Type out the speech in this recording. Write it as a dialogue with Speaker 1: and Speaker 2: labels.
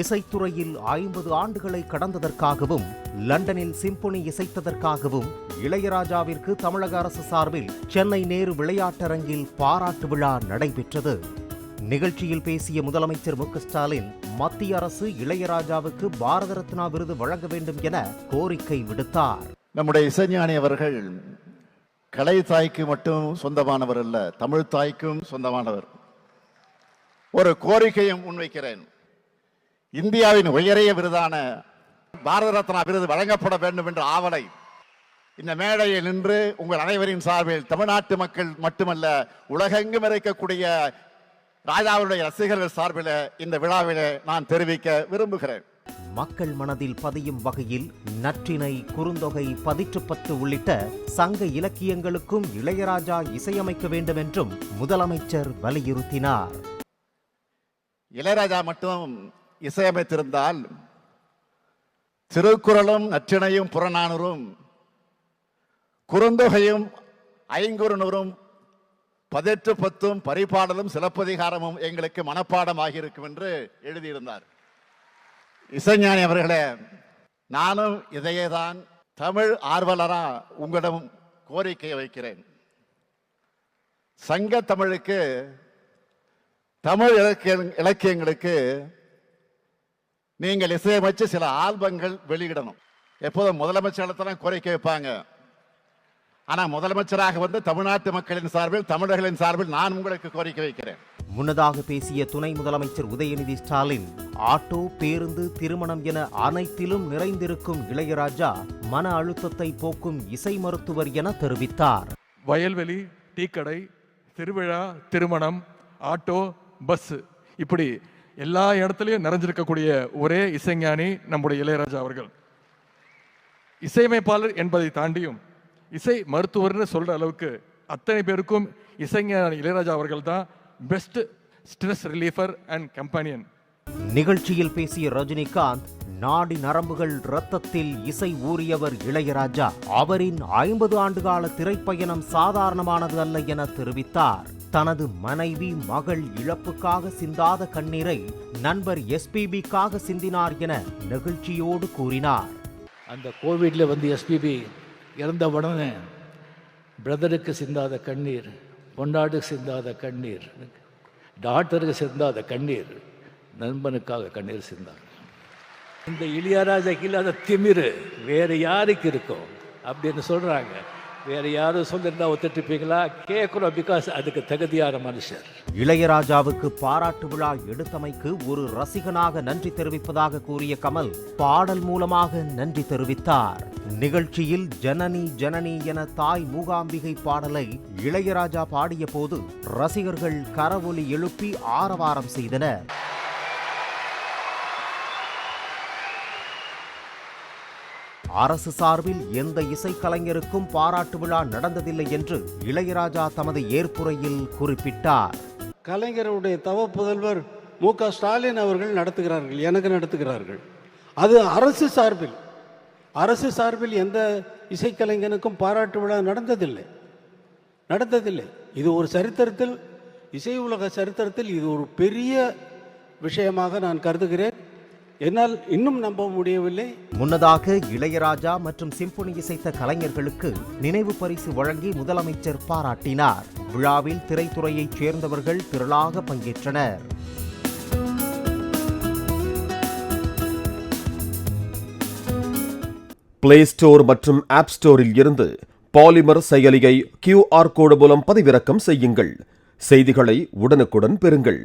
Speaker 1: இசைத்துறையில் ஐம்பது ஆண்டுகளை கடந்ததற்காகவும் லண்டனில் சிம்பொனி இசைத்ததற்காகவும் இளையராஜாவிற்கு தமிழக அரசு சார்பில் சென்னை நேரு விளையாட்டரங்கில் பாராட்டு விழா நடைபெற்றது. நிகழ்ச்சியில் பேசிய முதலமைச்சர் மு ஸ்டாலின் மத்திய அரசு இளையராஜாவுக்கு பாரத ரத்னா விருது வழங்க வேண்டும் என கோரிக்கை விடுத்தார்.
Speaker 2: நம்முடைய இசைஞானி அவர்கள் கலை தாய்க்கு மட்டும் சொந்தமானவர் அல்ல தமிழ் தாய்க்கும் சொந்தமானவர். ஒரு கோரிக்கையும் முன்வைக்கிறேன். இந்தியாவின் உயரிய விருதான பாரத ரத்னா விருது வழங்கப்பட வேண்டும் என்ற ஆவலை இந்த மேடையில் நின்று உங்கள் அனைவரின் சார்பில் தமிழ்நாட்டு மக்கள் மட்டுமல்ல உலகெங்கும் இருக்கக்கூடிய ராஜாவுடைய ரசிகர்கள் சார்பில் இந்த விழாவிலே நான் தெரிவிக்க விரும்புகிறேன்.
Speaker 1: மக்கள் மனதில் பதியும் வகையில் நற்றினை குறுந்தொகை பதிற்றுப்பத்து உள்ளிட்ட சங்க இலக்கியங்களுக்கும் இளையராஜா இசையமைக்க வேண்டும் என்றும் முதலமைச்சர் வலியுறுத்தினார்.
Speaker 2: இளையராஜா மட்டும் இசையமைத்திருந்தால் திருக்குறளும் நற்றிணையும் புறநானூறும் குறுந்தொகையும் ஐங்குறுநூறும் பதினெட்டு பத்தும் பரிபாடலும் சிலப்பதிகாரமும் எங்களுக்கு மனப்பாடம் ஆகியிருக்கும் என்று எழுதியிருந்தார். இசைஞானி அவர்களே நானும் இதையே தான் தமிழ் ஆர்வலரா உங்களிடம் கோரிக்கை வைக்கிறேன். சங்க தமிழுக்கு தமிழ் இலக்கிய இலக்கியங்களுக்கு நீங்கள் இசையமைச்சு சில ஆல்பங்கள் வெளியிடணும். எப்போதும் முதலமைச்சர் கோரிக்கை வைப்பாங்க. ஆனா முதலமைச்சராக வந்து தமிழ்நாட்டு மக்களின் சார்பில் தமிழர்களின் சார்பில் நான் உங்களுக்கு கோரிக்கை வைக்கிறேன்.
Speaker 1: முன்னதாக பேசிய துணை முதலமைச்சர் உதயநிதி ஸ்டாலின் ஆட்டோ பேருந்து திருமணம் என அனைத்திலும் நிறைந்திருக்கும் இளையராஜா மன அழுத்தத்தை போக்கும் இசை மருத்துவர் என தெரிவித்தார்.
Speaker 3: வயல்வெளி டீக்கடை திருவிழா திருமணம் ஆட்டோ பஸ் இப்படி எல்லா இடத்துலையும் நிறைஞ்சிருக்கக்கூடிய ஒரே இசைஞானி நம்முடைய இளையராஜா அவர்கள். இசையமைப்பாளர் என்பதை தாண்டியும் இசை மருத்துவர்னு சொல்ற அளவுக்கு அத்தனை பேருக்கும் இசைஞானி இளையராஜா அவர்கள் தான் பெஸ்ட் ஸ்ட்ரெஸ் ரிலீஃபர் அண்ட் கம்பானியன்
Speaker 1: நிகழ்ச்சியில் பேசிய ரஜினிகாந்த் நாடி நரம்புகள் ரத்தத்தில் இசை ஊறியவர் இளையராஜா. அவரின் ஐம்பது ஆண்டுகால திரைப்பயணம் சாதாரணமானது அல்ல என தெரிவித்தார். தனது மனைவி மகள் இழப்புக்காக சிந்தாத கண்ணீரை நண்பர் எஸ்பிபிக்காக சிந்தினார் என நெகிழ்ச்சியோடு கூறினார்.
Speaker 4: அந்த கோவிட்ல வந்து எஸ்பிபி இறந்த உடனே பிரதருக்கு சிந்தாத கண்ணீர் பொண்டாட்டுக்கு சிந்தாத கண்ணீர் டாக்டருக்கு சிந்தாத கண்ணீர் நண்பனுக்காக கண்ணீர் சிந்தார். இந்த இளையராஜாக்கு இல்லாத திமிரு வேறு யாருக்கு இருக்கும் அப்படின்னு சொல்கிறாங்க வேற யாரும் சொல்லிருந்தா ஒத்துட்டுப்பீங்களா கேட்குறோம் பிகாஸ் அதுக்கு தகுதியான மனுஷர்.
Speaker 1: இளையராஜாவுக்கு பாராட்டு விழா எடுத்தமைக்கு ஒரு ரசிகனாக நன்றி தெரிவிப்பதாக கூறிய கமல் பாடல் மூலமாக நன்றி தெரிவித்தார். நிகழ்ச்சியில் ஜனனி ஜனனி என தாய் மூகாம்பிகை பாடலை இளையராஜா பாடிய போது ரசிகர்கள் கரவொலி எழுப்பி ஆரவாரம் செய்தனர். அரசு சார்பில் எந்த இசைக்கலைஞருக்கும் பாராட்டு விழா நடந்ததில்லை என்று இளையராஜா தமது ஏற்புரையில் குறிப்பிட்டார்.
Speaker 5: கலைஞருடைய தவ புதல்வர் மு க ஸ்டாலின் அவர்கள் நடத்துகிறார்கள் எனக்கு நடத்துகிறார்கள். அது அரசு சார்பில் அரசு சார்பில் எந்த இசைக்கலைஞனுக்கும் பாராட்டு விழா நடந்ததில்லை. நடந்ததில்லை. இது ஒரு சரித்திரத்தில் இசை உலக சரித்திரத்தில் இது ஒரு பெரிய விஷயமாக நான் கருதுகிறேன். என்னால் இன்னும் நம்ப முடியவில்லை.
Speaker 1: முன்னதாக இளையராஜா மற்றும் சிம்பொனி இசைத்த கலைஞர்களுக்கு நினைவு பரிசு வழங்கி முதலமைச்சர் பாராட்டினார். விழாவில் திரைத்துறையைச் சேர்ந்தவர்கள் திரளாக பங்கேற்றனர்.
Speaker 6: பிளே ஸ்டோர் மற்றும் ஆப் ஸ்டோரில் இருந்து பாலிமர் செயலியை கியூஆர் கோடு மூலம் பதிவிறக்கம் செய்யுங்கள். செய்திகளை உடனுக்குடன் பெறுங்கள்.